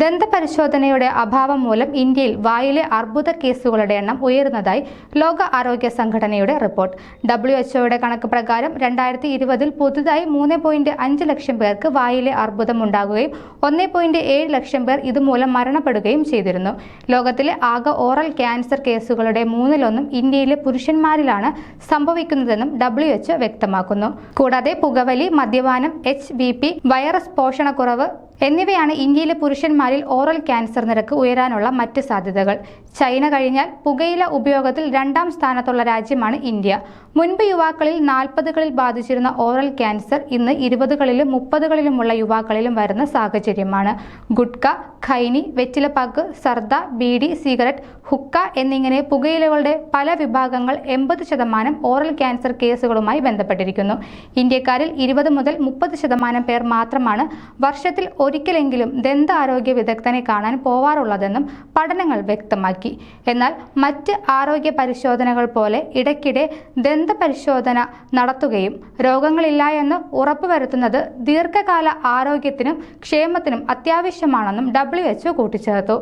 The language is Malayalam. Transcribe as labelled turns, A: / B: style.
A: ദന്തപരിശോധനയുടെ അഭാവം മൂലം ഇന്ത്യയിൽ വായിലെ അർബുദ കേസുകളുടെ എണ്ണം ഉയരുന്നതായി ലോക ആരോഗ്യ സംഘടനയുടെ റിപ്പോർട്ട്. ഡബ്ല്യു എച്ച്ഒയുടെ കണക്ക് പ്രകാരം രണ്ടായിരത്തി ഇരുപതിൽ പുതുതായി മൂന്ന് പോയിന്റ് അഞ്ച് ലക്ഷം പേർക്ക് വായിലെ അർബുദം ഉണ്ടാകുകയും ഒന്ന് പോയിന്റ് ഏഴ് ലക്ഷം പേർ ഇതുമൂലം മരണപ്പെടുകയും ചെയ്തിരുന്നു. ലോകത്തിലെ ആകെ ഓറൽ ക്യാൻസർ കേസുകളുടെ മൂന്നിലൊന്നും ഇന്ത്യയിലെ പുരുഷന്മാരിലാണ് സംഭവിക്കുന്നതെന്നും ഡബ്ല്യു എച്ച് വ്യക്തമാക്കുന്നു. കൂടാതെ പുകവലി മദ്യപാനം എച്ച് വൈറസ് പോഷണക്കുറവ് എന്നിവയാണ് ഇന്ത്യയിലെ പുരുഷന്മാരിൽ ഓറൽ ക്യാൻസർ നിരക്ക് ഉയരാനുള്ള മറ്റ് സാധ്യതകൾ. ചൈന കഴിഞ്ഞാൽ പുകയില ഉപയോഗത്തിൽ രണ്ടാം സ്ഥാനത്തുള്ള രാജ്യമാണ് ഇന്ത്യ. മുൻപ് യുവാക്കളിൽ നാൽപ്പതുകളിൽ ബാധിച്ചിരുന്ന ഓറൽ ക്യാൻസർ ഇന്ന് ഇരുപതുകളിലും മുപ്പതുകളിലുമുള്ള യുവാക്കളിലും വരുന്ന സാഹചര്യമാണ്. ഗുഡ്ക ഖൈനി വെറ്റിലപ്പാക്ക് സർദ ബീഡി സിഗരറ്റ് ഹുക്ക എന്നിങ്ങനെ പുകയിലകളുടെ പല വിഭാഗങ്ങൾ എൺപത് ശതമാനം ഓറൽ ക്യാൻസർ കേസുകളുമായി ബന്ധപ്പെട്ടിരിക്കുന്നു. ഇന്ത്യക്കാരിൽ ഇരുപത് മുതൽ മുപ്പത് ശതമാനം പേർ മാത്രമാണ് വർഷത്തിൽ ഒരിക്കലെങ്കിലും ദന്ത ആരോഗ്യ വിദഗ്ധനെ കാണാൻ പോവാറുള്ളതെന്നും പഠനങ്ങൾ വ്യക്തമാക്കി. എന്നാൽ മറ്റ് ആരോഗ്യ പരിശോധനകൾ പോലെ ഇടയ്ക്കിടെ ദന്ത പരിശോധന നടത്തുകയും രോഗങ്ങളില്ല എന്ന് ഉറപ്പുവരുത്തുന്നത് ദീർഘകാല ആരോഗ്യത്തിനും ക്ഷേമത്തിനും അത്യാവശ്യമാണെന്നും ഡബ്ല്യു എച്ച് കൂട്ടിച്ചേർത്തു.